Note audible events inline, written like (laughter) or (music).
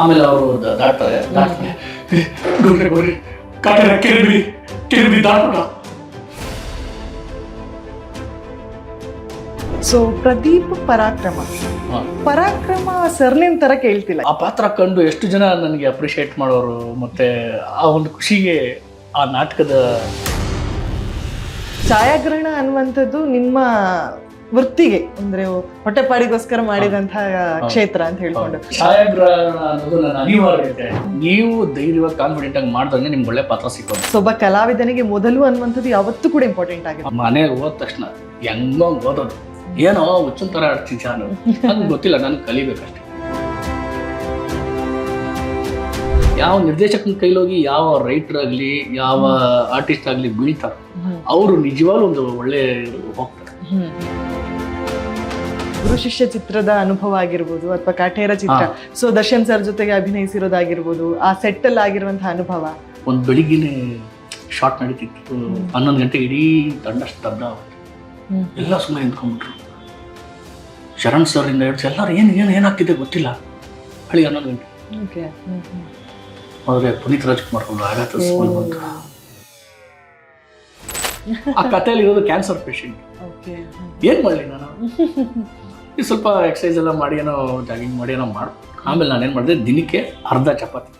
ಆಮೇಲೆ ಅವರು ದಾಟ್ತಾರೆ ದಾಟ್ತಾರೆ ಕಾಟೇರ ದಾಟ್ಬಿಡ. ಸೊ ಪ್ರದೀಪ್ ಪರಾಕ್ರಮ. ಪರಾಕ್ರಮ ಸರ್ನೇಮ್ ತರ ಕೇಳ್ತಿಲ್ಲ. ಆ ಪಾತ್ರ ಕಂಡು ಎಷ್ಟು ಜನ ನನಗೆ ಅಪ್ರಿಷಿಯೇಟ್ ಮಾಡೋರು ಮತ್ತೆ ಆ ಒಂದು ಖುಷಿಗೆ ಆ ನಾಟಕದ ಛಾಯಾಗ್ರಹಣ ಅನ್ನುವಂಥದ್ದು ನಿಮ್ಮ ವೃತ್ತಿಗೆ ಅಂದ್ರೆ ಹೊಟ್ಟೆಪಾಡಿಗೋಸ್ಕರ ಮಾಡಿದಂತಹ ಕ್ಷೇತ್ರ ಅಂತ ಹೇಳ್ಕೊಂಡು. ಛಾಯಾಗ್ರಹಣ ಅನ್ನೋದು ನನ್ನ ಅನಿವಾರ್ಯತೆ. ನೀವು ಧೈರ್ಯವಾಗಿ ಕಾನ್ಫಿಡೆಂಟ್ ಆಗಿ ಮಾಡಿದ್ರೆ ನಿಮ್ಗೆ ಒಳ್ಳೆ ಪಾತ್ರ ಸಿಕ್ಕೋದು. ಸೊ ಒಬ್ಬ ಕಲಾವಿದನಿಗೆ ಮೊದಲು ಅನ್ನುವಂಥದ್ದು ಯಾವತ್ತೂ ಕೂಡ ಇಂಪಾರ್ಟೆಂಟ್ ಆಗಿದೆ. ಮನೆಗೆ ಹೋದ ತಕ್ಷಣ ಹೆಂಗೋ ಓದೋದು. ಏನೋ ಹುಚ್ಚನ್ ತರ ಆಡ್ತೀನಿ ನಾನು ನಂಗೆ ಗೊತ್ತಿಲ್ಲ ನಾನು ಕಲಿಬೇಕಷ್ಟೆ. ಯಾವ ನಿರ್ದೇಶಕನ ಕೈಲೋಗಿ ಯಾವ ರೈಟರ್ ಆಗಲಿ ಯಾವ ಆರ್ಟಿಸ್ಟ್ ಆಗಲಿ ಬೀಳ್ತಾರೋ ಅವರು ನಿಜವಾಗ್ಲೂ ಒಂದು ಒಳ್ಳೆ ಹೋಗ್ತಾರೆ. ಗುರು ಶಿಷ್ಯ ಚಿತ್ರದ ಅನುಭವ ಆಗಿರ್ಬೋದು ಅಥವಾ ಕಾಟೇರ ಚಿತ್ರ. ಸೊ ದರ್ಶನ್ ಸರ್ ಜೊತೆಗೆ ಅಭಿನಯಿಸಿರೋದಾಗಿರ್ಬೋದು ಆ ಸೆಟ್ ಅಲ್ಲಿ ಆಗಿರುವಂತಹ ಅನುಭವ. ಒಂದು ಬೆಳಿಗ್ಗೆ ಶಾರ್ಟ್ ನಡೀತಿತ್ತು. ಹನ್ನೊಂದು ಗಂಟೆ ಇಡೀ ತಂಡ ಸ್ತಬ್ಧ. ಎಲ್ಲ ಸುಮ್ಮನೆ ನಿಂತ್ಕೊಂಡ್ಬಿಟ್ರು. ಶರಣ್ ಸರ್ ಇಂದ ಹೇಳಿ ಎಲ್ಲರೂ ಏನು ಏನು ಏನಾಗ್ತಿದೆ ಗೊತ್ತಿಲ್ಲ. ಹಳಿ ಹನ್ನೊಂದು ಗಂಟೆ. ಆದರೆ ಪುನೀತ್ ರಾಜ್ಕುಮಾರ್ ಅವರು ಆಘಾತ ಬಂತು. ಆ ಕಥೆಯಲ್ಲಿ ಇರೋದು ಕ್ಯಾನ್ಸರ್ ಪೇಷಂಟ್ ಏನ್ ಮಾಡಲಿ ನಾನು? (laughs) ಸ್ವಲ್ಪ ಎಕ್ಸಸೈಸ್ ಎಲ್ಲ ಮಾಡಿ ಏನೋ ಜಾಗಿಂಗ್ ಮಾಡಿ ಏನೋ ಮಾಡು. ಆಮೇಲೆ ನಾನೇನು ಮಾಡಿದೆ? ದಿನಕ್ಕೆ ಅರ್ಧ ಚಪಾತಿ.